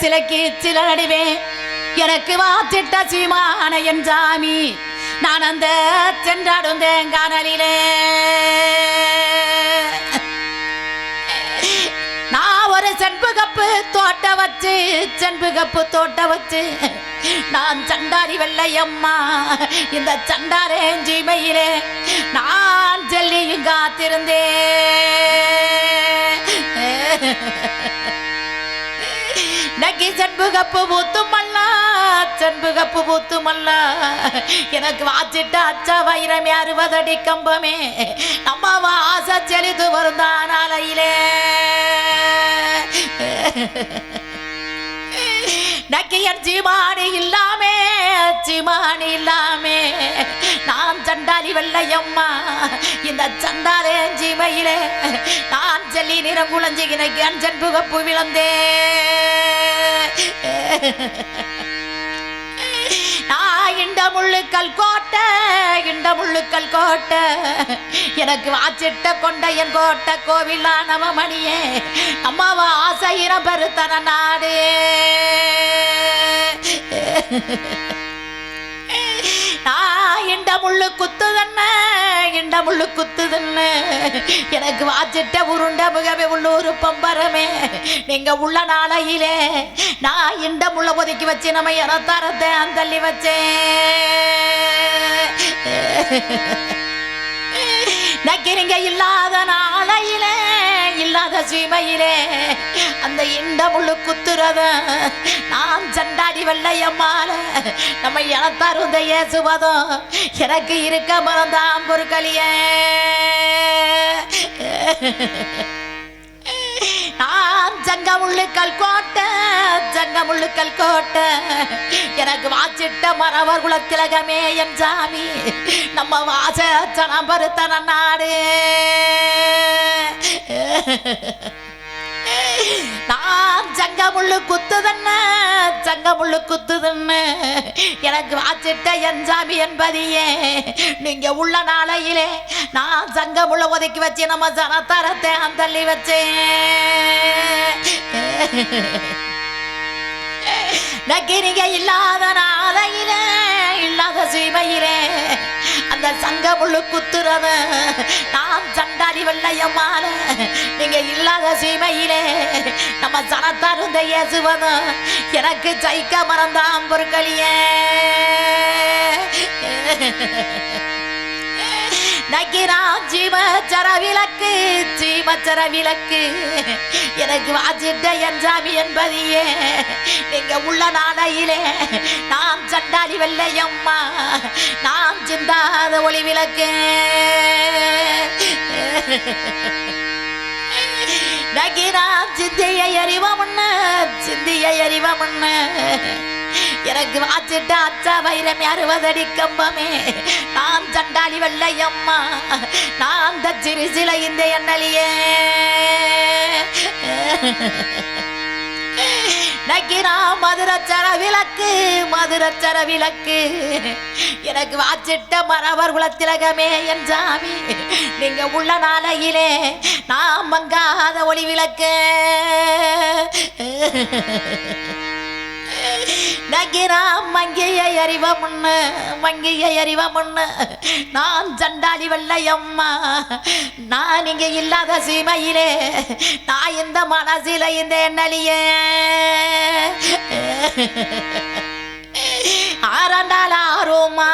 சிலைக்கு சில நடுவே எனக்கு வாத்திட்ட சீமான என் சாமி. நான் அந்த சென்றாடும் தேங்கானலிலே. நான் ஒரு செண்புகப்பு தோட்ட வச்சு செண்புகப்பு தோட்ட வச்சு நான் சண்டாரி வெள்ளையம்மா இந்த சண்டாரேன் ஜீமையிலே நான் செல்லியும் காத்திருந்தேன். நக்கி செண்புகப்பு பூத்துமல்ல செண்புகப்பு அல்லா எனக்கு வாச்சிட்ட அச்சா வைரமே அறுபதடி கம்பமே. நம்ம வாச செலுத்து வருந்தான் அலையிலே நக்கியன் சீமானி இல்லாமே சீமானி இல்லாமே. நான் சண்டாலி வெள்ளையம்மா இந்த சண்டாலே சீமையிலே நான் செல்லி நிறம் குழஞ்சி கிணக்கு அஞ்சன் புகப்பு விளந்தேன் நான் இண்ட முள்ளுக்கல் கோட்டை இண்ட முள்ளுக்கல் கோட்டை. எனக்கு வாச்சிட்ட கொண்ட என் கோட்டை கோவிலானவ மணியே அம்மாவா ஆசையிரம் பெருத்தன நாடு. நான் இண்ட முள்ளு குத்துதன்ன இண்ட முள்ளு குத்துதுன்னு. எனக்கு வாச்சிட்ட உருண்ட முகவே உள்ளூர் பம்பரமே. நீங்க உள்ள நாளையிலே நான் இண்ட முள்ள ஒதுக்கி வச்சு நம்ம இனத்தரத்தை அந்தள்ளி வச்சேன். நக்கிரிங்க இல்லாத நாள சீமையிலே அந்த இண்ட முள்ளு குத்துறத நான் சண்டாடி வெள்ளையம்மால நம்ம இனத்தருந்த ஏசுவதும் எனக்கு இருக்க மறந்தாம் பொருட்களியே சங்கமுள்ளுக்கல் கோட்டை சங்கமுள்ளுக்கல் கோட்டை. எனக்கு வாச்சிட்ட மரவர் குலத்திலகமே என் சாமி. நம்ம வாச சனம் பருத்தன நாடு. நான் சங்கமுள்ளு குத்துதன்ன உள்ள குத்துதுன்னு எனக்கு வாச்சிட்ட என் சாமி என்பதியே. நீங்க உள்ள நாளையிலே நான் சங்கமுள்ள ஒதுக்கி வச்சு நம்ம சனத்தரத்தை அந்தள்ளி வச்சேன். நக்கிரிக இல்லாத நாளையிலே இல்லாத சீமையிலே அந்த சங்க முள்ளு குத்துறத நான் சண்டாடி நீங்க இல்லாத சீமையிலே நம்ம சனத்தருந்த இயேசுவதும் எனக்கு ஜெயிக்க மறந்தாம் பொருட்களியே நக்கிரான் சீமச்சர விளக்கு சீமச்சர விளக்கு எனக்கு வாஜிட்ட என் சாமி என்பதையே. நீங்க உள்ள நாடையிலே நாம் சண்டாடி வெள்ளையம்மா நாம் சிந்தாத ஒளி விளக்கு நகிரான் சிந்திய எறிவமுன்னு சிந்திய எறிவமுன்னு எனக்கு வாச்சிட்ட அச்சா வைரம் அறுபதடி கம்பமே. நான் சண்டாளி வெள்ளையம்மா நான் தச்சிறு சில இந்த எண்ணலியே. நக்கினா மதுரச்சர விளக்கு மதுரச்சர விளக்கு எனக்கு வாச்சிட்ட மரவர் குலத்திலகமே என் சாமி. நீங்க உள்ள நாளையிலே நான் மங்காத ஒளி விளக்கு. நகிரா மங்கிய அறிவ முன்னு மங்கிய அறிவ முன்னு. நான் சண்டாடி வெள்ளையம்மா நான் இங்க இல்லாத சீமையிலே நான் இந்த மனசில இந்த என்னலியே ஆரண்டால் ஆரோமா